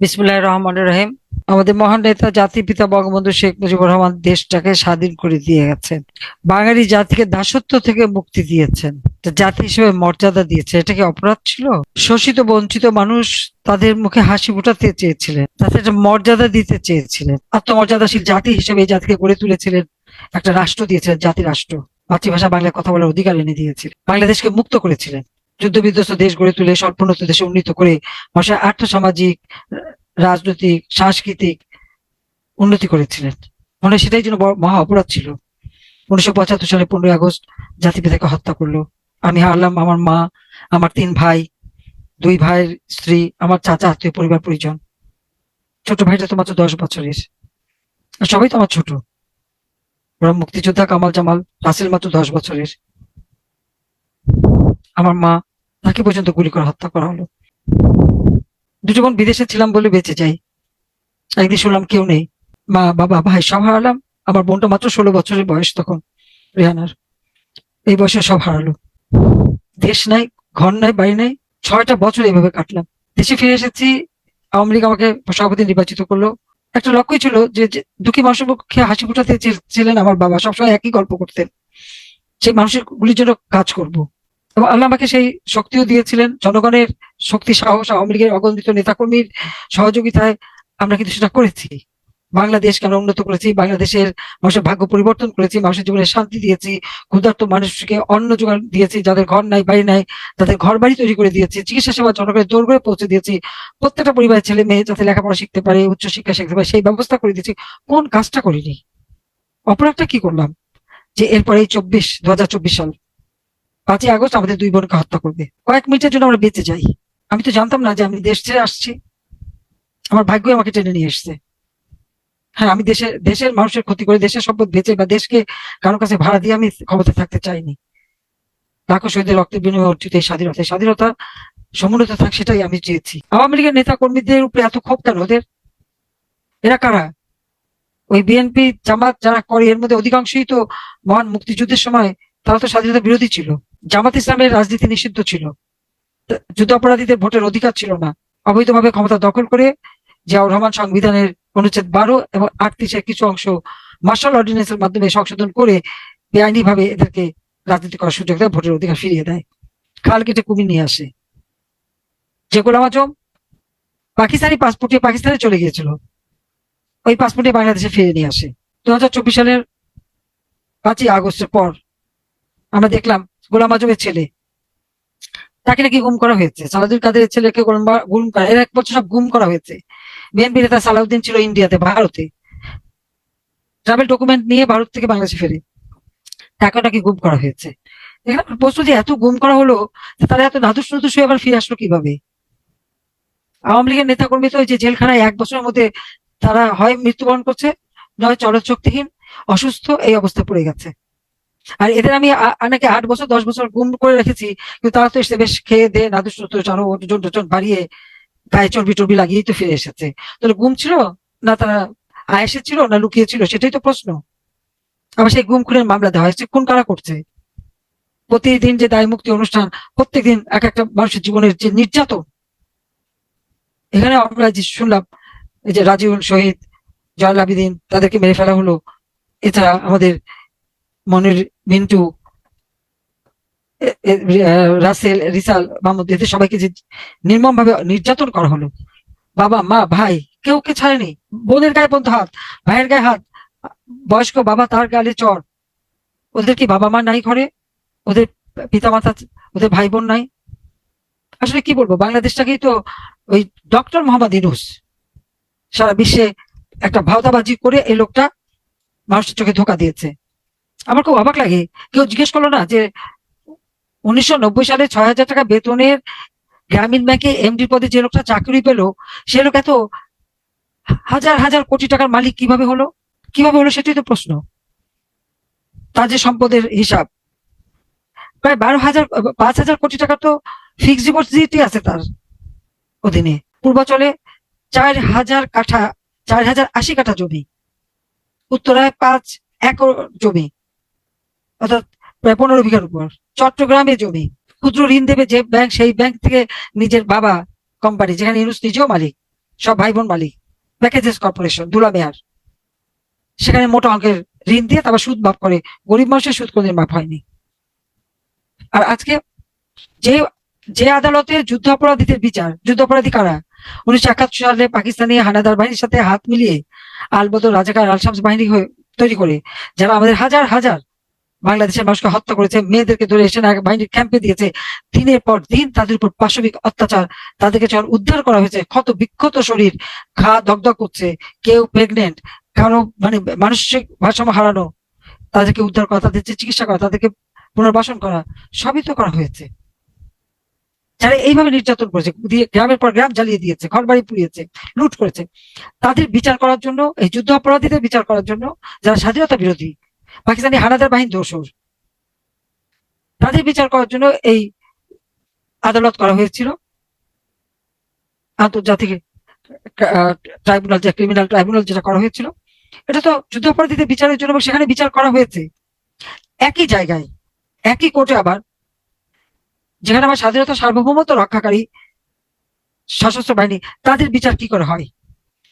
বিসমুল্লাহ রহমান রহিম। আমাদের মহান নেতা জাতির পিতা, বঙ্গবন্ধু শেখ মুজিবুর রহমান দেশটাকে স্বাধীন করে দিয়ে গেছেন। বাঙালি জাতিকে দাসত্ব থেকে মুক্তি দিয়েছেন। জাতি হিসেবে মর্যাদা দিয়েছে এটা কি অপরাধ ছিল? শোষিত, বঞ্চিত মানুষ তাদের মুখে হাসি ফোটাতে চেয়েছিলেন। তাদের মর্যাদা দিতে চেয়েছিলেন। আত্মমর্যাদাশীল জাতি হিসেবে এই জাতিকে গড়ে তুলেছিলেন। একটা রাষ্ট্র দিয়েছিলেন জাতি রাষ্ট্র মাতৃভাষা বাংলায় কথা বলার অধিকার এনে দিয়েছিলেন। বাংলাদেশকে মুক্ত করেছিলেন। যুদ্ধ বিধ্বস্ত দেশ গড়ে তুলে স্বল্পোন্নত দেশে উন্নীত করে মানুষের আর্থসামাজিক, রাজনৈতিক, সাংস্কৃতিক উন্নতি করেছিলেন। মনে সেটাই যেন মহা অপরাধ ছিল। উনিশশো পঁচাত্তর সালে পনেরোই আগস্ট জাতিপিতাকে হত্যা করল। আমি হারলাম আমার মা, আমার তিন ভাই, দুই ভাইয়ের স্ত্রী, আমার চাচা, আত্মীয়, পরিবার, পরিজন। ছোট ভাইটা তো মাত্র দশ বছরের। আর সবাই তো আমার ছোট। ওরা মুক্তিযোদ্ধা কামাল জামাল, রাসেল মাত্র দশ বছরের। আমার মা তাকে পর্যন্ত গুলি করে হত্যা করা হলো। দুটো বোন বিদেশে ছিলাম বলে বেঁচে যাই। একদিন শুনলাম কেউ নেই। মা, বাবা, ভাই, সব হারালাম। আমার বোনটা মাত্র ষোলো বছরের বয়স তখন রেহানার এই বয়সে সব হারালো। দেশ নাই, ঘর নাই, বাড়ি নাই, ছয়টা বছর এইভাবে কাটলাম। দেশে ফিরে এসেছি, আওয়ামী লীগ আমাকে সভাপতি নির্বাচিত করল। একটা লক্ষ্যই ছিল যে দুঃখী মানুষের পক্ষে হাসি ফুটাতে ছিলেন আমার বাবা। সবসময় একই গল্প করতেন। সেই মানুষের গুলির জন্য কাজ করব। এবং আল্লাহ আমাকে সেই শক্তিও দিয়েছিলেন। জনগণের শক্তি, সাহস, আওয়ামী লীগের অগণিত নেতাকর্মীর সহযোগিতায় আমরা কিন্তু সেটা করেছি। বাংলাদেশকে আমরা উন্নত করেছি, বাংলাদেশের মানুষের ভাগ্য পরিবর্তন করেছি, মানুষের জীবনে শান্তি দিয়েছি, ক্ষুধার্ত মানুষকে অন্ন যোগান দিয়েছি, যাদের ঘর নাই, বাড়ি নাই, তাদের ঘর বাড়ি তৈরি করে দিয়েছি, চিকিৎসা সেবা জনগণের দৌড় করে পৌঁছে দিয়েছি, প্রত্যেকটা পরিবারের ছেলে মেয়ে যাতে লেখাপড়া শিখতে পারে, উচ্চশিক্ষা শিখতে পারে, সেই ব্যবস্থা করে দিয়েছি, কোন কাজটা করিনি। অপরাধটা কি করলাম? যে এরপরে চব্বিশ দু সাল পাঁচই আগস্ট আমাদের দুই বোনকে হত্যা করবে। কয়েক মিনিটের জন্য আমরা বেঁচে যাই। আমি তো জানতাম না যে আমি দেশ ছেড়ে আসছি। আমার ভাগ্যই আমাকে টেনে নিয়ে এসছে। হ্যাঁ আমি দেশের দেশের মানুষের ক্ষতি করে দেশের সম্পদ বেঁচে বা দেশকে কারও কাছে ভাড়া দিয়ে আমি ক্ষমতা থাকতে চাইনি। লাখো শহীদের রক্তের বিনিময়ে অর্জিত এই স্বাধীনতা স্বাধীনতা সমুন্নত থাক, সেটাই আমি চেয়েছি। আওয়ামী লীগের নেতা কর্মীদের উপরে এত ক্ষোভ কেন ওদের? এরা কারা? ওই বিএনপি জামাত যারা করে, এর মধ্যে অধিকাংশই তো মহান মুক্তিযুদ্ধের সময়, তারা তো স্বাধীনতা বিরোধী ছিল। জামাত ইসলামের রাজনীতি নিষিদ্ধ ছিল। যুদ্ধ অপরাধীদের ভোটের অধিকার ছিল না। অবৈধভাবে ক্ষমতা দখল করে জিয়াউর রহমান সংবিধানের অনুচ্ছেদ বারো এবং আটত্রিশের কিছু অংশ মার্শাল অর্ডিন্যান্সের মাধ্যমে সংশোধন করে বেআইনি ভাবে এদেরকে রাজনীতি করার সুযোগ দেয়, ভোটের অধিকার ফিরিয়ে দেয়। খাল কেটে কুমির নিয়ে আসে। যে গোলাম আজম পাকিস্তানি পাসপোর্টে পাকিস্তানে চলে গিয়েছিল। ওই পাসপোর্টে বাংলাদেশে ফিরে নিয়ে আসে। দু হাজার চব্বিশ সালের পাঁচই আগস্টের পর আমরা দেখলাম গোলাম আজমের ছেলে। তাকে নাকি গুম করা হয়েছে। সালাউদ্দিন কাদের ছেলেকে গুম করা, এর এক বছর সব গুম করা হয়েছে। বিএনপি নেতা সালাউদ্দিন ছিল ইন্ডিয়াতে, ভারতে। ট্রাভেল ডকুমেন্ট নিয়ে ভারত থেকে বাংলাদেশে ফেরে। তাকে নাকি গুম করা হয়েছে। প্রশ্ন যে, এত গুম করা হলো তো তারা এত নাদুস নুদুস হয়ে আবার ফিরে আসলো কীভাবে? আওয়ামী লীগের নেতাকর্মী তো ওই যে জেলখানায় এক বছরের মধ্যে তারা হয় মৃত্যুবরণ করছে, নয় চলচ্চক্তিহীন অসুস্থ, এই অবস্থায় পড়ে গেছে। আর এদের আমি আ- আট বছর, দশ বছর গুম করে রেখেছি, কিন্তু তারা তো এসে বেশ খেয়ে দে নাদুস আরও ওজন টোজন বাড়িয়ে গায়ে চর্বি টর্বি লাগিয়েই তো ফিরে এসেছে। তাহলে গুম ছিল? না, তারা আয়েসে ছিল, না লুকিয়ে ছিল? সেটাই তো প্রশ্ন। আবার সেই গুম খুনের মামলা দেওয়া হয়েছে, কোন কারা করছে? প্রতিদিন যে দায় মুক্তি অনুষ্ঠান, প্রত্যেকদিন এক একটা মানুষের জীবনের যে নির্যাতন। এখানে আমরা যে শুনলাম যে রাজিউল শহীদ জয়ল আবিদিন তাদেরকে মেরে ফেলা হলো, এছাড়া আমাদের মনির, মিন্টু রাসেল, রিসাল মাহমুদ এদের সবাইকে যে নির্মম ভাবে নির্যাতন করা হলো। বাবা, মা, ভাই, কেউ কে ছাড়েনি। বোনের গায়ে পর্যন্ত হাত, ভাইয়ের গায়ে হাত, বয়স্ক বাবা তার গালে চর। ওদের কি বাবা মা নাই ঘরে? ওদের পিতা মাতা ওদের ভাই বোন নাই? আসলে কি বলব, বাংলাদেশটাকেই তো ওই ডক্টর মোহাম্মদ ইনুস সারা বিশ্বে একটা ভাওতাবাজি করে এই লোকটা মানুষের চোখে ধোকা দিয়েছে। আমার খুব অবাক লাগে। কেউ জিজ্ঞেস করল না যে উনিশশো নব্বই সালে ছয় হাজার টাকা বেতনের গ্রামীণ ব্যাংকে এমডি পদে যে লোকটা চাকরি পেল, সে লোক এত হাজার হাজার কোটি টাকার মালিক কীভাবে হলো? কীভাবে হলো সেটাই তো প্রশ্ন। তার যে সম্পদের হিসাব। প্রায় বারো হাজার, পাঁচ হাজার কোটি টাকা তো ফিক্সড ডিপোজিটই আছে তার অধীনে। পূর্বাচলে চার হাজার কাঠা, চার হাজার আশি কাঠা জমি। উত্তরায় পাঁচ একর জমি। অর্থাৎ পনেরো বিঘার উপর। চট্টগ্রামে জমি। ক্ষুদ্র ঋণ দেবে যে ব্যাংক সেই ব্যাংক থেকে নিজের বাবা কোম্পানি যেখানে ইউনুস নিজেও মালিক, সব ভাই বোন মালিক প্যাকেজেস কর্পোরেশন দুলা মেয়ার। সেখানে মোটা অঙ্কের ঋণ দিয়ে তারপর সুদ মাফ করে। গরিব মানুষের সুদ কোনদিন মাফ হয়নি। আর আজকে যে যে আদালতে যুদ্ধ অপরাধীদের বিচার যুদ্ধ অপরাধী কারা? উনিশশো একাত্তর সালে পাকিস্তানি হানাদার বাহিনীর সাথে হাত মিলিয়ে আলবদর রাজাকার আল শামস বাহিনী হয়ে তৈরি করে, যারা আমাদের হাজার হাজার বাংলাদেশের মানুষকে হত্যা করেছে, মেয়েদেরকে ধরে এসে বাহিনীর ক্যাম্পে দিয়েছে। দিনের পর দিন তাদের উপর পাশবিক অত্যাচার, তাদেরকে যখন উদ্ধার করা হয়েছে। ক্ষত বিক্ষত শরীর, ঘা দগদগ করছে। কেউ প্রেগনেন্ট কারও মানে মানসিক ভারসাম্য হারানো, তাদেরকে উদ্ধার করা, তাদের যে চিকিৎসা করা, তাদেরকে পুনর্বাসন করা, সবই তো করা হয়েছে। যারা এইভাবে নির্যাতন করেছে গ্রামের পর গ্রাম জ্বালিয়ে দিয়েছে ঘর বাড়ি পুড়িয়েছে, লুট করেছে, তাদের বিচার করার জন্য, এই যুদ্ধ অপরাধীদের বিচার করার জন্য, যারা স্বাধীনতা বিরোধী পাকিস্তানি হানাদার বাহিনী দোষর তাদের বিচার করার জন্য এই আদালত করা হয়েছিল। আন্তর্জাতিক ট্রাইব্যুনাল, যে ক্রিমিনাল ট্রাইব্যুনাল যেটা করা হয়েছিল, এটা তো যুদ্ধাপরাধীদের বিচারের জন্য সেখানে বিচার করা হয়েছে। একই জায়গায়, একই কোর্টে আবার, যেখানে আমার স্বাধীনতা সার্বভৌমত্ব রক্ষাকারী সশস্ত্র বাহিনী, তাদের বিচার কি করে হয়?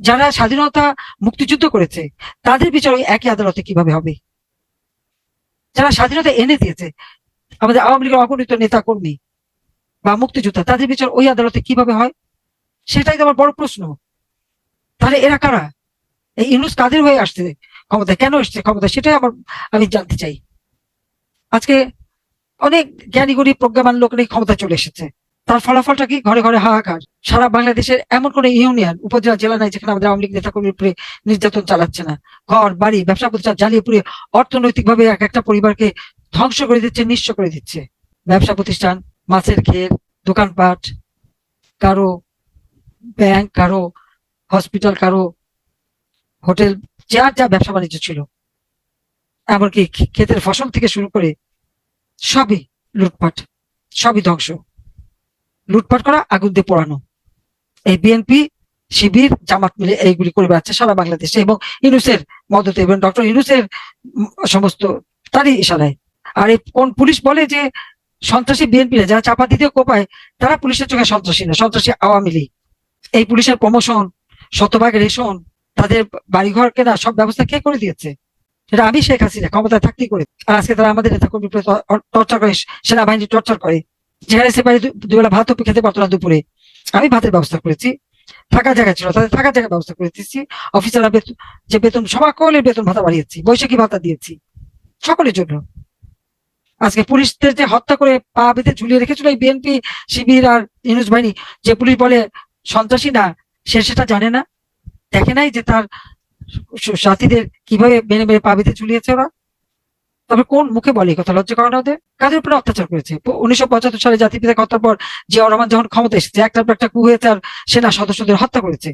যারা স্বাধীনতা মুক্তিযুদ্ধ করেছে, তাদের বিচার একই আদালতে কীভাবে হবে? যারা স্বাধীনতা এনে দিয়েছে, আমাদের আওয়ামী লীগের অগণিত নেতা কর্মী বা মুক্তিযোদ্ধা, তাদের বিচার ওই আদালতে কীভাবে হয়? সেটাই তো আমার বড় প্রশ্ন। তাহলে এরা কারা? এই ইউনুস কাদের হয়ে আসছে? ক্ষমতা কেন এসছে? ক্ষমতা সেটাই আমার, আমি জানতে চাই। আজকে অনেক জ্ঞানী গরিব প্রজ্ঞাবান লোক ক্ষমতা চলে এসেছে। তার ফলাফলটা কি? ঘরে ঘরে হাহাকার। সারা বাংলাদেশের এমন কোন ইউনিয়ন, উপজেলা, জেলা নাই যেখানে আমাদের আওয়ামী লীগ নেতাকর্মীর উপরে নির্যাতন চালাচ্ছে না। ঘর, বাড়ি, ব্যবসা, প্রতিষ্ঠান জ্বালিয়ে পুড়ে অর্থনৈতিক ভাবে এক একটা পরিবারকে ধ্বংস করে দিচ্ছে, নিঃস্ব করে দিচ্ছে। ব্যবসা প্রতিষ্ঠান, মাছের ক্ষেত দোকানপাট, কারও ব্যাংক, কারও হসপিটাল, কারও হোটেল, যার যা ব্যবসা বাণিজ্য ছিল। এমনকি ক্ষেতের ফসল থেকে শুরু করে সবই লুটপাট, সবই ধ্বংস। লুটপাট করা, আগুন দিয়ে পোড়ানো। এই বিএনপি শিবির, জামাত মিলে এইগুলি করে বেড়াচ্ছে সারা বাংলাদেশে এবং ইনুসের মদতে এবং ডক্টর ইনুসের সমস্ত তারই ইশারায়। আর এই কোন পুলিশ বলে যে সন্ত্রাসী বিএনপি যারা চাপা দিতে কোপায় তারা পুলিশের চোখে সন্ত্রাসী না, সন্ত্রাসী আওয়ামী লীগ। এই পুলিশের প্রমোশন, শতভাগ রেশন, তাদের বাড়িঘর কেনা, সব ব্যবস্থা কে করে দিয়েছে? সেটা আমি, শেখ হাসিনা, ক্ষমতায় থাকতেই করে। আর আজকে তারা আমাদের নেতা কর্মী টর্চার করে, সেনাবাহিনী টর্চার করে। যেখানে সে বাড়ি দুবেলা ভাত খেতে পারতো না দুপুরে। আমি ভাতের ব্যবস্থা করেছি। থাকার জায়গা ছিল তাদের থাকার জায়গা ব্যবস্থা করে দিচ্ছি অফিসাররা বেতন যে বেতন সকলের বেতন ভাতা বাড়িয়েছি। বৈশাখী ভাতা দিয়েছি। সকলের জন্য। আজকে পুলিশদের যে হত্যা করে পা বেঁধে ঝুলিয়ে রেখেছিল এই বিএনপি, শিবির আর ইউনুস বাহিনী, যে পুলিশ বলে সন্ত্রাসী না, সে সেটা জানে না। দেখে নাই যে তার সাথীদের কীভাবে মেনে মেনে পা বেঁধে ঝুলিয়েছে ওরা। তবে কোন মুখে বলে কথা? লজ্জা করে না ওদের? কাদের উপরে অত্যাচার করেছে? উনিশশো পঁচাত্তর সালে জাতি পিতা হত্যার পর জিয়া রহমান যখন ক্ষমতা এসেছে একটার পর একটা কু হয়েছে আর সেনা সদস্যদের হত্যা করেছে।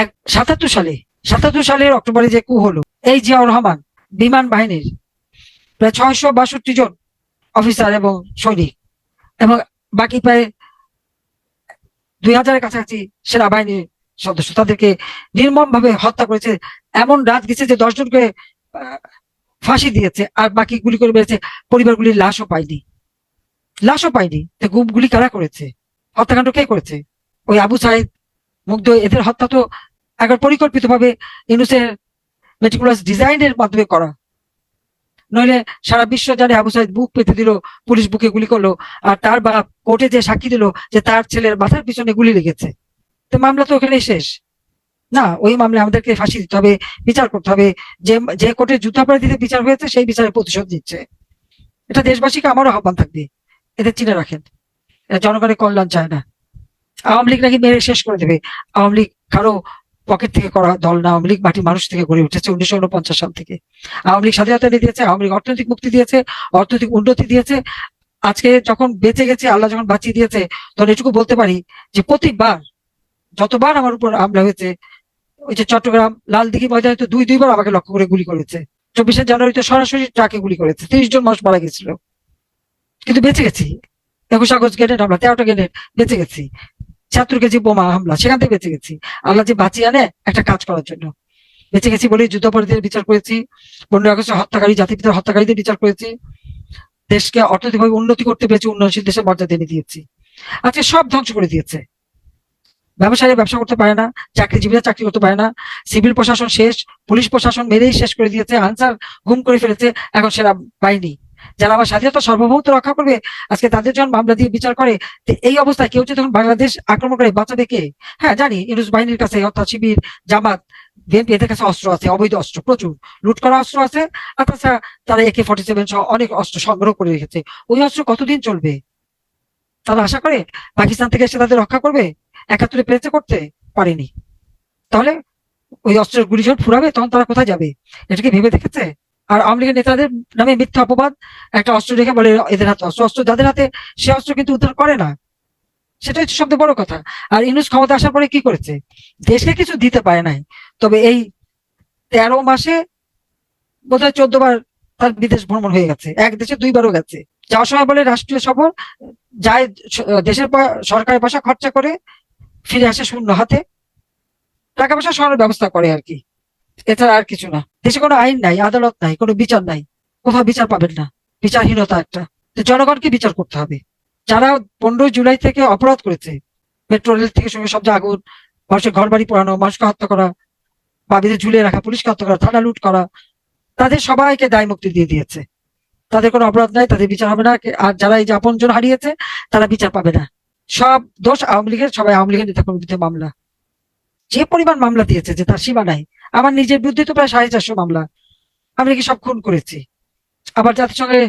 এক সাতাত্তর সালে, সাতাত্তর সালের অক্টোবরে যে কু হলো, এই জিয়াউর রহমান বিমান বাহিনীর প্রায় ছয়শো বাষট্টি জন অফিসার এবং সৈনিক এবং বাকি প্রায় দুই হাজারের কাছাকাছি সেনাবাহিনীর সদস্য। তাদেরকে নির্মম ভাবে হত্যা করেছে। এমন রাত গেছে যে দশজনকে ফাঁসি দিয়েছে আর বাকি গুলি করে বেড়েছে পরিবারগুলির লাশও পায়নি। লাশও পায়নি। গুলি কারা করেছে? হত্যাকাণ্ড কে করেছে? ওই আবু সাহেদ মুগ্ধ, এদের হত্যা তো একবার পরিকল্পিত ভাবে ইউনুসের মেটিকুলাস ডিজাইনের মাধ্যমে করা। নইলে সারা বিশ্ব জানে আবু সাহেদ বুক পেতে দিল, পুলিশ বুকে গুলি করল, আর তার বাপ কোর্টে যে সাক্ষী দিল যে তার ছেলের মাথার পিছনে গুলি লেগেছে। তো মামলা তো ওখানেই শেষ। না, ওই মামলায় আমাদেরকে ফাঁসি দিতে হবে, বিচার করতে হবে। যে যে কোর্টে যুদ্ধাপরাধীদের বিচার হয়েছে, সেই বিচারে প্রতিশোধ দিচ্ছে এটা দেশবাসীকে আমারও আহ্বান থাকবে। এদের চিনে রাখেন। জনগণের কল্যাণ চায় না। আওয়ামী লীগ নাকি মেরে শেষ করে দেবে। আওয়ামী লীগ কারও পকেট থেকে করা দল না। আওয়ামী লীগ মাটি মানুষ থেকে গড়ে উঠেছে উনিশশো উনপঞ্চাশ সাল থেকে। আওয়ামী লীগ স্বাধীনতা এনে দিয়েছে, আওয়ামী লীগ অর্থনৈতিক মুক্তি দিয়েছে, অর্থনৈতিক উন্নতি দিয়েছে। আজকে যখন বেঁচে গেছে, আল্লাহ যখন বাঁচিয়ে দিয়েছে, তখন এটুকু বলতে পারি যে প্রতিবার, যতবার আমার উপর হামলা হয়েছে ওই যে চট্টগ্রাম লালদিঘি ময়দানে তো দুই দুইবার আমাকে লক্ষ্য করে গুলি করেছে। চব্বিশে জানুয়ারিতে সরাসরি ট্রাকে গুলি করেছে। তিরিশ জন মানুষ মারা গেছিল। কিন্তু বেঁচে গেছি। একুশ আগস্ট গ্রেনেড হামলা, তেরোটা গ্রেনেড, বেঁচে গেছি। ছাত্র কেজি বোমা হামলা, সেখান থেকে বেঁচে গেছি। আল্লাহ যে বাঁচিয়ে আনে, একটা কাজ করার জন্য। বেঁচে গেছি বলেই যুদ্ধাপরাধীদের বিচার করেছি। পনেরো আগস্ট হত্যাকারী জাতিপিতার হত্যাকারীদের বিচার করেছি। দেশকে অর্থনৈতিকভাবে উন্নতি করতে পেরেছি, উন্নয়নশীল দেশের মর্যাদা এনে দিয়েছি। আজকে সব ধ্বংস করে দিয়েছে। ব্যবসায়ীরা ব্যবসা করতে পারে না, চাকরিজীবীরা চাকরি করতে পারে না, সিভিল প্রশাসন শেষ, পুলিশ প্রশাসন মেরেই শেষ করে দিয়েছে, আনসার গুম করে ফেলেছে, এখন সেরা বাহিনী যারা আমার স্বাধীনতা সার্বভৌমত্ব রক্ষা করবে, আজকে তাদের যখন মামলা দিয়ে বিচার করে এই অবস্থায় কেউ যদি তখন বাংলাদেশ আক্রমণ করে বাঁচাবে কে? হ্যাঁ জানি, ইউনুস বাহিনীর কাছে অর্থাৎ শিবির, জামাত, বিএনপি, এদের কাছে অস্ত্র আছে, অবৈধ অস্ত্র, প্রচুর, লুট করা অস্ত্র আছে, আর তাছাড়া তারা একে ফর্টি সেভেন সহ অনেক অস্ত্র সংগ্রহ করে রেখেছে। ওই অস্ত্র কতদিন চলবে? তারা আশা করে পাকিস্তান থেকে এসে তাদের রক্ষা করবে? একাত্তরে পেরেছে করতে পারেনি। তাহলে ওই অস্ত্রের গুলি যখন ফুরাবে, তখন তারা কোথায় যাবে? এটাকে ভেবে দেখেছে? আর আওয়ামী লীগের নেতাদের নামে মিথ্যা অপবাদ, একটা অস্ত্র রেখে বলে এদের হাতে অস্ত্র অস্ত্র যাদের হাতে, সে অস্ত্র কিন্তু উদ্ধার করে না। সেটা হচ্ছে সবচেয়ে বড় কথা। আর ইউনুস ক্ষমতা আসার পরে কি করেছে? দেশকে কিছু দিতে পারে নাই। তবে এই তেরো মাসে বোধহয় চোদ্দ বার তার বিদেশ ভ্রমণ হয়ে গেছে। এক দেশে দুইবারও গেছে। যাওয়ার সময় বলে রাষ্ট্রীয় সফর, যায় দেশের সরকারের পয়সা খরচা করে ফিরে আসে শূন্য হাতে। টাকা পয়সা সরানোর ব্যবস্থা করে আর কি। এছাড়া আর কিছু না। দেশে কোনো আইন নাই, আদালত নাই, কোনো বিচার নাই। কোথাও বিচার পাবেন না। বিচারহীনতা একটা। জনগণকে বিচার করতে হবে। যারা পনেরোই জুলাই থেকে অপরাধ করেছে পেট্রোল রেল থেকে সঙ্গে সব আগুন, মানুষের ঘর বাড়ি পোড়ানো, মানুষকে হত্যা করা বাবিদের ঝুলিয়ে রাখা, পুলিশকে হত্যা করা, থানা লুট করা, তাদের সবাইকে দায় মুক্তি দিয়ে দিয়েছে। তাদের কোনো অপরাধ নাই, তাদের বিচার হবে না। আর যারা এই যে আপনজন হারিয়েছে, তারা বিচার পাবে না। সব দোষ আওয়ামী লীগের, সবাই আওয়ামী লীগের নেতা বিরুদ্ধে মামলা। যে পরিমাণ মামলা দিয়েছে, যে তার সীমা নাই আমার নিজের বিরুদ্ধে তো প্রায় সাড়ে চারশো মামলা। আমি নাকি সব খুন করেছি। আবার জাতিসংঘের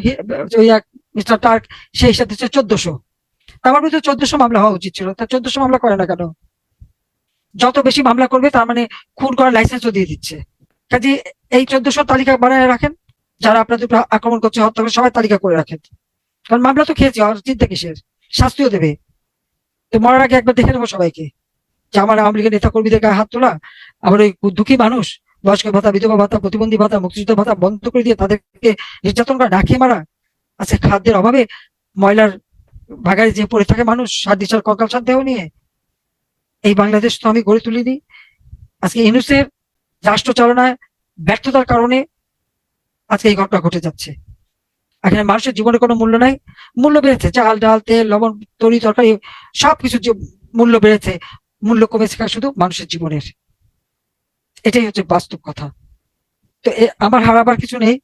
মিস্টার টার্ক, সেই হিসাব দিচ্ছে চোদ্দশো। আমার বিরুদ্ধে চোদ্দশো মামলা হওয়া উচিত ছিল তা চোদ্দশো মামলা করে না কেন? যত বেশি মামলা করবে, তার মানে খুন করার লাইসেন্সও দিয়ে দিচ্ছে। কাজে এই চোদ্দশো তালিকা বানায় রাখেন, যারা আপনাদের আক্রমণ করছে, হত্যা করে, সবাই তালিকা করে রাখেন। কারণ মামলা তো খেয়েছি আর চিন্তা কিসের? শাস্তিও দেবে। তো মরার আগে একবার দেখে নেব সবাইকে। যে আমার আওয়ামী লীগের নেতা কর্মীদের গায়ে হাত তোলা আবার ওই দুঃখী মানুষ, বয়স্ক ভাতা, বিধবা ভাতা, প্রতিবন্ধী ভাতা, মুক্তিযুদ্ধ ভাতা বন্ধ করে দিয়ে তাদেরকে নির্যাতন করা, ডাকিয়ে মারা আজকে খাদ্যের অভাবে ময়লার ভাগায় যে পড়ে থাকে মানুষ, সার দিশার কঙ্কাল সার দেহ নিয়ে। এই বাংলাদেশ তো আমি গড়ে তুলিনি। আজকে ইনুসের রাষ্ট্র চালনায় ব্যর্থতার কারণে আজকে এই ঘটনা ঘটে যাচ্ছে। এখানে মানুষের জীবনে কোনো মূল্য নাই। মূল্য বেড়েছে, চাল, ডাল, তেল, লবণ, তরি, তরকারি সবকিছু যে মূল্য বেড়েছে, মূল্য কমেছে শুধু মানুষের জীবনের। এটাই হচ্ছে বাস্তব কথা। তো আমার হারাবার কিছু নেই।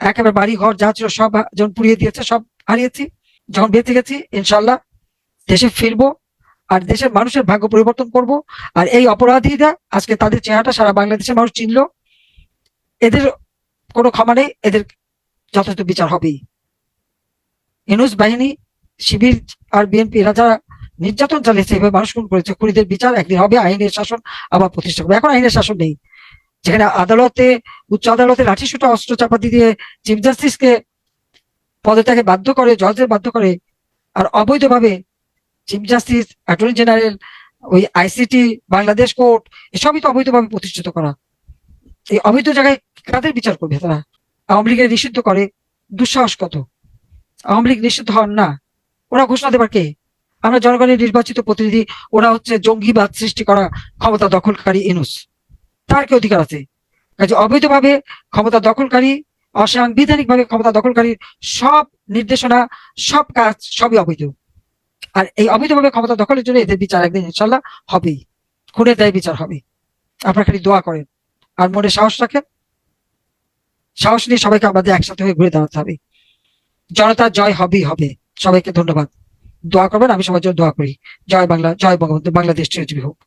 একেবারে বাড়ি ঘর যা ছিল সব যখন পুড়িয়ে দিয়েছে, সব হারিয়েছি। যখন বেঁচে গেছি, ইনশাল্লাহ দেশে ফিরবো আর দেশের মানুষের ভাগ্য পরিবর্তন করব। আর এই অপরাধীরা আজকে তাদের চেহারাটা সারা বাংলাদেশের মানুষ চিনলো। এদের কোনো ক্ষমা নেই, এদের যথাযথ বিচার হবেই। ইনুস বাহিনী, শিবির আর বিএনপি যারা নির্যাতন চালিয়েছে। এভাবে মানুষ খুন করেছে। খুনিদের বিচার একদিন হবে। আইনের শাসন আবার প্রতিষ্ঠা করবে। এখন আইনের শাসন নেই। যেখানে আদালতে, উচ্চ আদালতে লাঠি সুটা অস্ত্র চাপাতি দিয়ে চিফ জাস্টিসকে পদত্যাগে বাধ্য করে জজদের বাধ্য করে আর অবৈধভাবে চিফ জাস্টিস, অ্যাটর্নি জেনারেল, ওই আইসিটি, বাংলাদেশ কোর্ট, এসবই তো অবৈধভাবে প্রতিষ্ঠিত করা। এই অবৈধ জায়গায় কাদের বিচার করবে তারা? আওয়ামী লীগের নিষিদ্ধ করে, দুঃসাহস কত? আওয়ামী লীগ নিষিদ্ধ হন না। ওরা ঘোষণা দেবার কে? আমরা জনগণের নির্বাচিত প্রতিনিধি, ওরা হচ্ছে জঙ্গিবাদ সৃষ্টি করা ক্ষমতা দখলকারী ইনুস। তার কি অধিকার আছে? কাজে অবৈধভাবে ক্ষমতা দখলকারী অসাংবিধানিক ভাবে ক্ষমতা দখলকারী সব নির্দেশনা, সব কাজ সবই অবৈধ। আর এই অবৈধভাবে ক্ষমতা দখলের জন্য এদের বিচার একদিন ইনশাল্লাহ হবেই। খুনের দায় বিচার হবে। আপনারা খালি দোয়া করেন। আর মনে সাহস রাখেন। সাহস নিয়ে সবাইকে আমাদের একসাথে হয়ে ঘুরে দাঁড়াতে হবে। জনতার জয় হবেই হবে। সবাইকে ধন্যবাদ। দোয়া করবেন, আমি সবার জন্য দোয়া করি। জয় বাংলা, জয় বঙ্গবন্ধু, বাংলাদেশ চিরজীবী হোক।